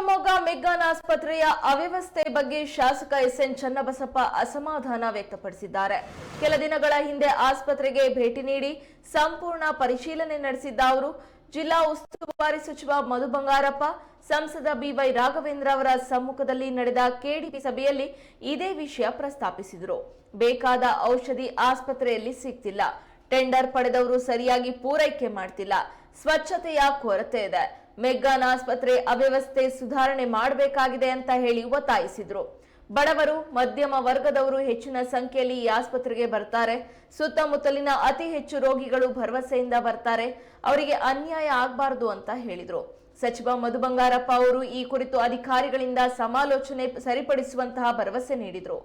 Shivamogga McGann ಆಸ್ಪತ್ರೆಯ ಅವ್ಯವಸ್ಥೆ ಬಗ್ಗೆ ಶಾಸಕ ಎಸ್ ಎನ್ ಚನ್ನಬಸಪ್ಪ ಅಸಮಾಧಾನ ವ್ಯಕ್ತಪಡಿಸಿದ್ದಾರೆ. ಕೆಲ ದಿನಗಳ ಹಿಂದೆ ಆಸ್ಪತ್ರೆಗೆ ಭೇಟಿ ನೀಡಿ ಸಂಪೂರ್ಣ ಪರಿಶೀಲನೆ ನಡೆಸಿದ್ದ ಅವರು, ಜಿಲ್ಲಾ ಉಸ್ತುವಾರಿ ಸಚಿವ ಮಧು ಬಂಗಾರಪ್ಪ, ಸಂಸದ ಬಿವೈ ರಾಘವೇಂದ್ರ ಅವರ ಸಮ್ಮುಖದಲ್ಲಿ ನಡೆದ ಕೆಡಿಪಿ ಸಭೆಯಲ್ಲಿ ಇದೇ ವಿಷಯ ಪ್ರಸ್ತಾಪಿಸಿದರು. ಬೇಕಾದ ಔಷಧಿ ಆಸ್ಪತ್ರೆಯಲ್ಲಿ ಸಿಗ್ತಿಲ್ಲ ಟೆಂಡರ್ ಪಡೆದವರು ಸರಿಯಾಗಿ ಪೂರೈಕೆ ಮಾಡ್ತಿಲ್ಲ. ಸ್ವಚ್ಛತೆಯ ಕೊರತೆ ಇದೆ. ಮೆಗ್ಗಾನ್ ಆಸ್ಪತ್ರೆ ಅವ್ಯವಸ್ಥೆ ಸುಧಾರಣೆ ಮಾಡಬೇಕಾಗಿದೆ ಅಂತ ಹೇಳಿ ಒತ್ತಾಯಿಸಿದ್ರು. ಬಡವರು, ಮಧ್ಯಮ ವರ್ಗದವರು ಹೆಚ್ಚಿನ ಸಂಖ್ಯೆಯಲ್ಲಿ ಈ ಆಸ್ಪತ್ರೆಗೆ ಬರ್ತಾರೆ. ಸುತ್ತಮುತ್ತಲಿನ ಅತಿ ಹೆಚ್ಚು ರೋಗಿಗಳು ಭರವಸೆಯಿಂದ ಬರ್ತಾರೆ. ಅವರಿಗೆ ಅನ್ಯಾಯ ಆಗಬಾರದು ಅಂತ ಹೇಳಿದ್ರು. ಸಚಿವ ಮಧು ಬಂಗಾರಪ್ಪ ಅವರು ಈ ಕುರಿತು ಅಧಿಕಾರಿಗಳಿಂದ ಸಮಾಲೋಚನೆ ಸರಿಪಡಿಸುವಂತಹ ಭರವಸೆ ನೀಡಿದ್ರು.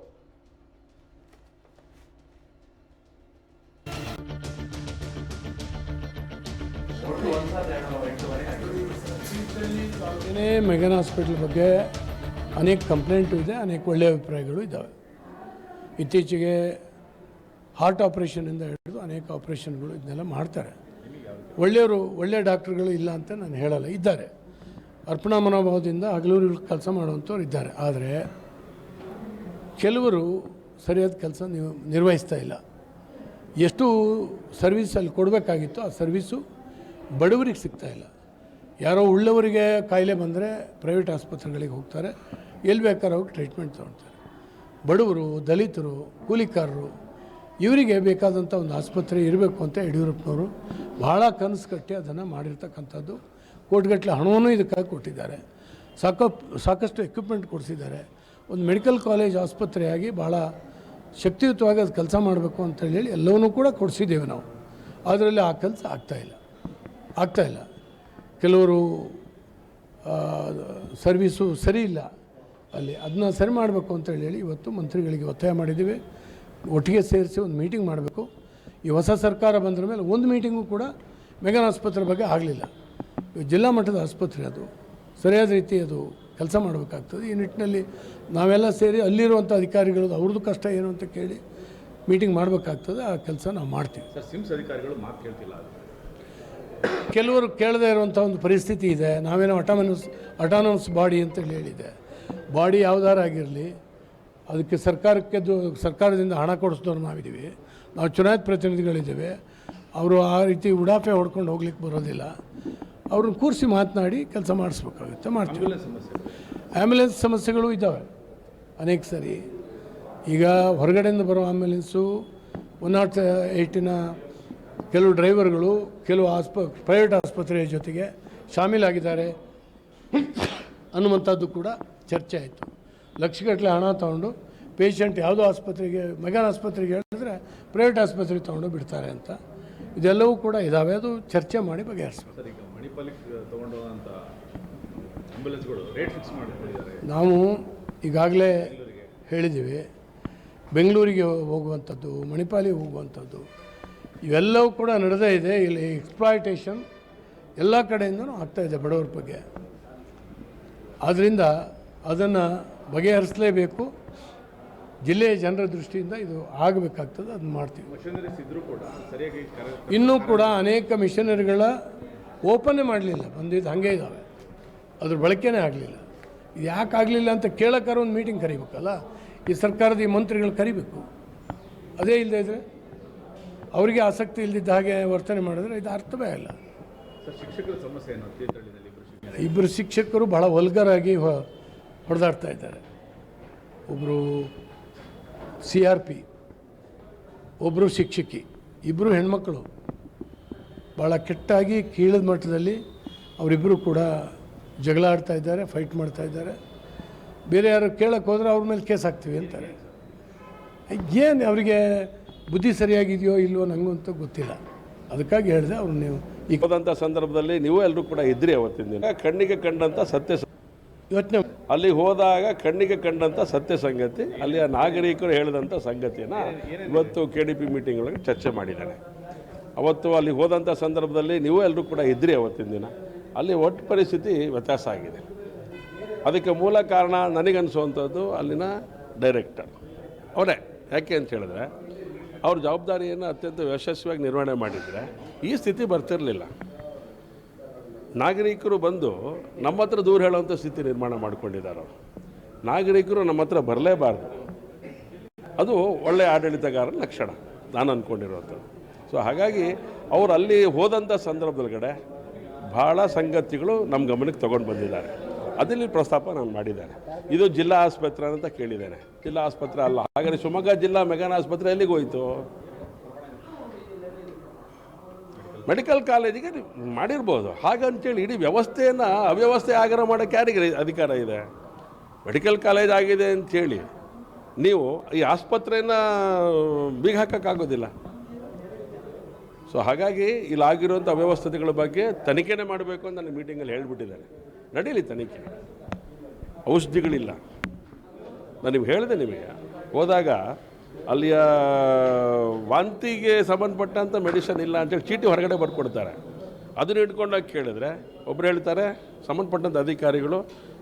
ಏನೇ ಮೆಗನ್ ಹಾಸ್ಪಿಟ್ಲ್ ಬಗ್ಗೆ ಅನೇಕ ಕಂಪ್ಲೇಂಟು ಇದೆ, ಅನೇಕ ಒಳ್ಳೆಯ ಅಭಿಪ್ರಾಯಗಳು ಇದ್ದಾವೆ. ಇತ್ತೀಚೆಗೆ ಹಾರ್ಟ್ ಆಪ್ರೇಷನಿಂದ ಹಿಡಿದು ಅನೇಕ ಆಪ್ರೇಷನ್ಗಳು ಇದನ್ನೆಲ್ಲ ಮಾಡ್ತಾರೆ. ಒಳ್ಳೆಯವರು ಒಳ್ಳೆಯ ಡಾಕ್ಟ್ರುಗಳು ಇಲ್ಲ ಅಂತ ನಾನು ಹೇಳಲ್ಲ, ಇದ್ದಾರೆ. ಅರ್ಪಣಾ ಮನೋಭಾವದಿಂದ ಹಗಲೂರು ಕೆಲಸ ಮಾಡುವಂಥವ್ರು ಇದ್ದಾರೆ. ಆದರೆ ಕೆಲವರು ಸರಿಯಾದ ಕೆಲಸ ನಿರ್ವಹಿಸ್ತಾ ಇಲ್ಲ. ಎಷ್ಟು ಸರ್ವಿಸ್ ಅಲ್ಲಿ ಕೊಡಬೇಕಾಗಿತ್ತು ಆ ಸರ್ವಿಸು ಬಡವರಿಗೆ ಸಿಗ್ತಾ ಇಲ್ಲ. ಯಾರೋ ಉಳ್ಳವರಿಗೆ ಕಾಯಿಲೆ ಬಂದರೆ ಪ್ರೈವೇಟ್ ಆಸ್ಪತ್ರೆಗಳಿಗೆ ಹೋಗ್ತಾರೆ. ಎಲ್ಲಿ ಬೇಕಾದ್ರೆ ಅವ್ರಿಗೆ ಟ್ರೀಟ್ಮೆಂಟ್ ತೊಗೊಳ್ತಾರೆ. ಬಡವರು, ದಲಿತರು, ಕೂಲಿಕಾರರು, ಇವರಿಗೆ ಬೇಕಾದಂಥ ಒಂದು ಆಸ್ಪತ್ರೆ ಇರಬೇಕು ಅಂತ ಯಡಿಯೂರಪ್ಪನವರು ಭಾಳ ಕನಸು ಕಟ್ಟಿ ಅದನ್ನು ಮಾಡಿರ್ತಕ್ಕಂಥದ್ದು. ಕೋಟಿಗಟ್ಟಲೆ ಹಣವನ್ನು ಇದಕ್ಕಾಗಿ ಕೊಟ್ಟಿದ್ದಾರೆ. ಸಾಕ, ಸಾಕಷ್ಟು ಎಕ್ವಿಪ್ಮೆಂಟ್ ಕೊಡಿಸಿದ್ದಾರೆ. ಒಂದು ಮೆಡಿಕಲ್ ಕಾಲೇಜ್ ಆಸ್ಪತ್ರೆಯಾಗಿ ಭಾಳ ಶಕ್ತಿಯುತವಾಗಿ ಅದು ಕೆಲಸ ಮಾಡಬೇಕು ಅಂತ ಹೇಳಿ ಎಲ್ಲವನ್ನೂ ಕೂಡ ಕೊಡಿಸಿದ್ದೇವೆ ನಾವು. ಅದರಲ್ಲಿ ಆ ಕೆಲಸ ಆಗ್ತಾಯಿಲ್ಲ ಆಗ್ತಾಯಿಲ್ಲ ಕೆಲವರು ಸರ್ವೀಸು ಸರಿ ಇಲ್ಲ. ಅಲ್ಲಿ ಅದನ್ನ ಸರಿ ಮಾಡಬೇಕು ಅಂತ ಹೇಳಿ ಇವತ್ತು ಮಂತ್ರಿಗಳಿಗೆ ಒತ್ತಾಯ ಮಾಡಿದ್ದೀವಿ. ಒಟ್ಟಿಗೆ ಸೇರಿಸಿ ಒಂದು ಮೀಟಿಂಗ್ ಮಾಡಬೇಕು. ಈ ಹೊಸ ಸರ್ಕಾರ ಬಂದ್ರ ಮೇಲೆ ಒಂದು ಮೀಟಿಂಗು ಕೂಡ ಮೆಗನ್ ಆಸ್ಪತ್ರೆ ಬಗ್ಗೆ ಆಗಲಿಲ್ಲ. ಜಿಲ್ಲಾ ಮಟ್ಟದ ಆಸ್ಪತ್ರೆ ಅದು. ಸರಿಯಾದ ರೀತಿ ಅದು ಕೆಲಸ ಮಾಡಬೇಕಾಗ್ತದೆ. ಈ ನಿಟ್ಟಿನಲ್ಲಿ ನಾವೆಲ್ಲ ಸೇರಿ ಅಲ್ಲಿರುವಂಥ ಅಧಿಕಾರಿಗಳು, ಅವ್ರದ್ದು ಕಷ್ಟ ಏನು ಅಂತ ಕೇಳಿ ಮೀಟಿಂಗ್ ಮಾಡಬೇಕಾಗ್ತದೆ. ಆ ಕೆಲಸ ನಾವು ಮಾಡ್ತೀವಿ. ಸರ್ ಸಿಮ್ಸ್ ಅಧಿಕಾರಿಗಳು ಮಾತು ಕೇಳ್ತಿಲ್ಲ. ಕೆಲವರು ಕೇಳದೇ ಇರುವಂಥ ಒಂದು ಪರಿಸ್ಥಿತಿ ಇದೆ. ನಾವೇನೋ ಅಟಾನಮಸ್ ಅಟಾನಮಸ್ ಬಾಡಿ ಅಂತೇಳಿ ಹೇಳಿದೆ. ಬಾಡಿ ಯಾವ್ದಾರು ಆಗಿರಲಿ ಅದಕ್ಕೆ ಸರ್ಕಾರಕ್ಕೆ ಸರ್ಕಾರದಿಂದ ಹಣ ಕೊಡಿಸಿದವ್ರು ನಾವಿದ್ದೀವಿ ನಾವು ಚುನಾಯಿತ ಪ್ರತಿನಿಧಿಗಳಿದ್ದೇವೆ. ಅವರು ಆ ರೀತಿ ಉಡಾಫೆ ಹೊಡ್ಕೊಂಡು ಹೋಗ್ಲಿಕ್ಕೆ ಬರೋದಿಲ್ಲ. ಅವ್ರನ್ನ ಕೂರಿಸಿ ಮಾತನಾಡಿ ಕೆಲಸ ಮಾಡಿಸ್ಬೇಕಾಗುತ್ತೆ ಮಾಡ್ತೀವಿ. ಆ್ಯಂಬುಲೆನ್ಸ್ ಸಮಸ್ಯೆಗಳು. ಇದ್ದಾವೆ ಅನೇಕ ಸರಿ. ಈಗ ಹೊರಗಡೆಯಿಂದ ಬರೋ ಆ್ಯಂಬುಲೆನ್ಸು ಒನ್ ನಾಟ್ ಏಯ್ಟಿನ ಕೆಲವು ಡ್ರೈವರ್ಗಳು ಕೆಲವು ಆಸ್ಪ ಪ್ರೈವೇಟ್ ಆಸ್ಪತ್ರೆಯ ಜೊತೆಗೆ ಶಾಮೀಲಾಗಿದ್ದಾರೆ ಅನ್ನುವಂಥದ್ದು ಕೂಡ ಚರ್ಚೆ ಆಯಿತು. ಲಕ್ಷಗಟ್ಟಲೆ ಹಣ ತಗೊಂಡು ಪೇಷಂಟ್ ಯಾವುದೋ ಆಸ್ಪತ್ರೆಗೆ ಮೆಗಾನ್ ಆಸ್ಪತ್ರೆಗೆ ಹೇಳಿದ್ರೆ ಪ್ರೈವೇಟ್ ಆಸ್ಪತ್ರೆಗೆ ತೊಗೊಂಡು ಬಿಡ್ತಾರೆ ಅಂತ. ಇದೆಲ್ಲವೂ ಕೂಡ ಇದ್ದಾವೆ ಅದು ಚರ್ಚೆ ಮಾಡಿ ಬಗೆಹರಿಸ್ಬೇಕು. ನಾವು ಈಗಾಗಲೇ ಹೇಳಿದ್ದೀವಿ. ಬೆಂಗಳೂರಿಗೆ ಹೋಗುವಂಥದ್ದು ಮಣಿಪಾಲಿಗೆ ಹೋಗುವಂಥದ್ದು. ಇವೆಲ್ಲವೂ ಕೂಡ ನಡೆದೇ ಇದೆ. ಇಲ್ಲಿ ಎಕ್ಸ್ಪ್ಲಾಯಿಟೇಷನ್ ಎಲ್ಲ ಕಡೆಯಿಂದನೂ ಆಗ್ತಾಯಿದೆ ಬಡವರ ಬಗ್ಗೆ. ಆದ್ದರಿಂದ ಅದನ್ನು ಬಗೆಹರಿಸಲೇಬೇಕು. ಜಿಲ್ಲೆಯ ಜನರ ದೃಷ್ಟಿಯಿಂದ ಇದು ಆಗಬೇಕಾಗ್ತದೆ, ಅದನ್ನ ಮಾಡ್ತೀವಿ. ಇನ್ನೂ ಕೂಡ ಅನೇಕ ಮಿಷನರಿಗಳ ಓಪನ್ ಮಾಡಲಿಲ್ಲ, ಬಂದಿದ್ದು ಹಾಗೆ ಇದ್ದಾವೆ ಅದ್ರ ಬಳಕೆನೇ ಆಗಲಿಲ್ಲ. ಇದು ಯಾಕೆ ಆಗಲಿಲ್ಲ ಅಂತ ಕೇಳೋಕ್ಕಾರ ಒಂದು ಮೀಟಿಂಗ್ ಕರಿಬೇಕಲ್ಲ? ಈ ಸರ್ಕಾರದ ಈ ಮಂತ್ರಿಗಳು ಕರಿಬೇಕು. ಅದೇ ಇಲ್ಲದೇ ಇದ್ದರೆ ಅವರಿಗೆ ಆಸಕ್ತಿ ಇಲ್ಲದಿದ್ದ ಹಾಗೆ ವರ್ತನೆ ಮಾಡಿದ್ರೆ ಇದು ಅರ್ಥವೇ ಇಲ್ಲ. ಶಿಕ್ಷಕರ ಸಮಸ್ಯೆ ಇಬ್ಬರು ಶಿಕ್ಷಕರು. ಬಹಳ ವಲ್ಗರಾಗಿ ಹೊಡೆದಾಡ್ತಾ ಇದ್ದಾರೆ. ಒಬ್ಬರು ಸಿ ಆರ್ ಪಿ ಒಬ್ಬರು ಶಿಕ್ಷಕಿ ಇಬ್ಬರು ಹೆಣ್ಮಕ್ಕಳು ಭಾಳ ಕೆಟ್ಟಾಗಿ ಕೀಳದ ಮಟ್ಟದಲ್ಲಿ ಅವರಿಬ್ಬರು ಕೂಡ ಜಗಳ ಆಡ್ತಾ ಇದ್ದಾರೆ ಫೈಟ್ ಮಾಡ್ತಾ ಇದ್ದಾರೆ. ಬೇರೆ ಯಾರು ಕೇಳಕ್ಕೆ ಹೋದ್ರೆ ಅವ್ರ ಮೇಲೆ ಕೇಸ್ ಹಾಕ್ತೀವಿ ಅಂತಾರೆ. ಏನು ಅವರಿಗೆ ಬುದ್ಧಿ ಸರಿಯಾಗಿದೆಯೋ ಇಲ್ವೋ ನನಗಂತೂ ಗೊತ್ತಿಲ್ಲ. ಅದಕ್ಕಾಗಿ ಹೇಳಿದೆ ಅವ್ರು ನೀವು ಈ ಹೋದಂಥ ಸಂದರ್ಭದಲ್ಲಿ ನೀವು ಎಲ್ಲರೂ ಕೂಡ ಇದ್ರಿ ಅವತ್ತಿನ ದಿನ. ಕಣ್ಣಿಗೆ ಕಂಡಂಥ ಸತ್ಯ ಯೋಚನೆ ಅಲ್ಲಿ ಹೋದಾಗ ಕಣ್ಣಿಗೆ ಕಂಡಂಥ ಸತ್ಯ ಸಂಗತಿ ಅಲ್ಲಿಯ ನಾಗರಿಕರು ಹೇಳಿದಂಥ ಸಂಗತಿಯನ್ನು ಇವತ್ತು ಕೆ ಡಿ ಪಿ ಮೀಟಿಂಗ್ ಒಳಗೆ ಚರ್ಚೆ ಮಾಡಿದ್ದಾರೆ. ಅವತ್ತು ಅಲ್ಲಿ ಹೋದಂಥ ಸಂದರ್ಭದಲ್ಲಿ ನೀವು ಎಲ್ಲರೂ ಕೂಡ ಇದ್ರಿ ಅವತ್ತಿನ ದಿನ. ಅಲ್ಲಿ ಒಟ್ಟು ಪರಿಸ್ಥಿತಿ ವ್ಯತ್ಯಾಸ ಆಗಿದೆ. ಅದಕ್ಕೆ ಮೂಲ ಕಾರಣ ನನಗನ್ನಿಸುವಂಥದ್ದು ಅಲ್ಲಿನ ಡೈರೆಕ್ಟರ್ ಅವರೇ ಯಾಕೆ ಅಂತ ಹೇಳಿದ್ರೆ ಅವ್ರ ಜವಾಬ್ದಾರಿಯನ್ನು ಅತ್ಯಂತ ಯಶಸ್ವಿಯಾಗಿ ನಿರ್ವಹಣೆ ಮಾಡಿದರೆ ಈ ಸ್ಥಿತಿ ಬರ್ತಿರಲಿಲ್ಲ. ನಾಗರಿಕರು ಬಂದು ನಮ್ಮ ಹತ್ರ ದೂರ ಹೇಳುವಂಥ ಸ್ಥಿತಿ ನಿರ್ಮಾಣ ಮಾಡ್ಕೊಂಡಿದ್ದಾರೆ ಅವರು. ನಾಗರಿಕರು ನಮ್ಮ ಹತ್ರ ಬರಲೇಬಾರ್ದು. ಅದು ಒಳ್ಳೆಯ ಆಡಳಿತಗಾರನ ಲಕ್ಷಣ, ನಾನು ಅಂದ್ಕೊಂಡಿರೋದು ಸೊ ಹಾಗಾಗಿ ಅವರು ಅಲ್ಲಿ ಹೋದಂಥ ಸಂದರ್ಭದೊಳಗಡೆ ಭಾಳ ಸಂಗತಿಗಳು ನಮ್ಮ ಗಮನಕ್ಕೆ ತೊಗೊಂಡು ಬಂದಿದ್ದಾರೆ. ಅದರಲ್ಲಿ ಪ್ರಸ್ತಾಪ ನಾನು ಮಾಡಿದ್ದೇನೆ. ಇದು ಜಿಲ್ಲಾ ಆಸ್ಪತ್ರೆ ಅಂತ ಕೇಳಿದ್ದೇನೆ. ಜಿಲ್ಲಾ ಆಸ್ಪತ್ರೆ ಅಲ್ಲ. ಹಾಗಾದರೆ ಶಿವಮೊಗ್ಗ ಜಿಲ್ಲಾ ಮೆಗಾನ್ ಆಸ್ಪತ್ರೆ ಎಲ್ಲಿಗೆ ಹೋಯಿತು? ಮೆಡಿಕಲ್ ಕಾಲೇಜಿಗೆ ನೀವು ಮಾಡಿರ್ಬೋದು. ಹಾಗಂತೇಳಿ ಇಡೀ ವ್ಯವಸ್ಥೆಯನ್ನು ಅವ್ಯವಸ್ಥೆ ಆಗರ ಮಾಡೋಕ್ಕೆ ಯಾರಿಗೆ ಅಧಿಕಾರ ಇದೆ? ಮೆಡಿಕಲ್ ಕಾಲೇಜ್ ಆಗಿದೆ ಅಂಥೇಳಿ ನೀವು ಈ ಆಸ್ಪತ್ರೆಯನ್ನು ಬೀಗ ಹಾಕೋಕ್ಕಾಗೋದಿಲ್ಲ. ಸೊ ಹಾಗಾಗಿ ಇಲ್ಲಾಗಿರುವಂಥ ಅವ್ಯವಸ್ಥತೆಗಳ ಬಗ್ಗೆ ತನಿಖೆನೇ ಮಾಡಬೇಕು ಅಂತ ನಾನು ಮೀಟಿಂಗಲ್ಲಿ ಹೇಳ್ಬಿಟ್ಟಿದ್ದಾರೆ ನಡೀಲಿ ತನಿಖೆ. ಔಷಧಿಗಳಿಲ್ಲ. ನಾನು ನಿಮ್ಗೆ ಹೇಳಿದೆ ನಿಮಗೆ. ಹೋದಾಗ ಅಲ್ಲಿಯ ವಾಂತಿಗೆ ಸಂಬಂಧಪಟ್ಟಂಥ ಮೆಡಿಷನ್ ಇಲ್ಲ ಅಂತೇಳಿ ಚೀಟಿ ಹೊರಗಡೆ ಬರ್ಕೊಡ್ತಾರೆ. ಅದನ್ನ ಇಟ್ಕೊಂಡಾಗ ಕೇಳಿದ್ರೆ ಒಬ್ಬರು ಹೇಳ್ತಾರೆ ಸಂಬಂಧಪಟ್ಟಂಥ ಅಧಿಕಾರಿಗಳು,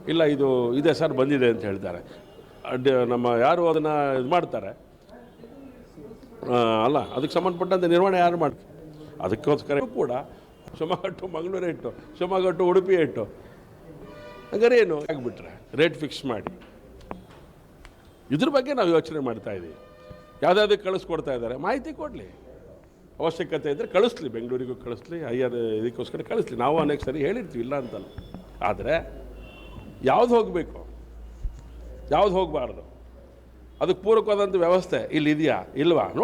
ಇಲ್ಲ, ಇದು ಇದೆ ಸರ್, ಬಂದಿದೆ ಅಂತ ಹೇಳ್ತಾರೆ. ಅಡ್ಡ ನಮ್ಮ ಯಾರು ಅದನ್ನು ಇದು ಮಾಡ್ತಾರೆ? ಅಲ್ಲ, ಅದಕ್ಕೆ ಸಂಬಂಧಪಟ್ಟಂಥ ನಿರ್ವಹಣೆ ಯಾರು ಮಾಡ್ತಾರೆ? ಅದಕ್ಕೋಸ್ಕರ ಕೂಡ ಶಿವಮೊಗ್ಗ ಟು ಮಂಗಳೂರು ಇಟ್ಟು, ಶಿವಮೊಗ್ಗ ಉಡುಪಿ ಇಟ್ಟು ಹಂಗಾರೆ ಏನು? ಆಗಿಬಿಟ್ರೆ ರೇಟ್ ಫಿಕ್ಸ್ ಮಾಡಿ. ಇದ್ರ ಬಗ್ಗೆ ನಾವು ಯೋಚನೆ ಮಾಡ್ತಾ ಇದ್ದೀವಿ ಯಾವುದಾದ್ರು ಕಳಿಸ್ಕೊಡ್ತಾ ಇದ್ದಾರೆ ಮಾಹಿತಿ ಕೊಡಲಿ. ಅವಶ್ಯಕತೆ ಇದ್ದರೆ ಕಳಿಸ್ಲಿ, ಬೆಂಗಳೂರಿಗೂ ಕಳಿಸ್ಲಿ ಹೈಯರ್ ಇದಕ್ಕೋಸ್ಕರ ಕಳಿಸ್ಲಿ. ನಾವು ಅನೇಕ ಸರಿ ಹೇಳಿರ್ತೀವಿ, ಇಲ್ಲ ಅಂತಲ್ಲ. ಆದರೆ, ಯಾವ್ದು ಹೋಗಬೇಕು? ಯಾವ್ದು ಹೋಗಬಾರ್ದು? ಅದಕ್ಕೆ ಪೂರಕವಾದಂಥ ವ್ಯವಸ್ಥೆ ಇಲ್ಲಿ ಇದೆಯಾ? ಇಲ್ವಾ?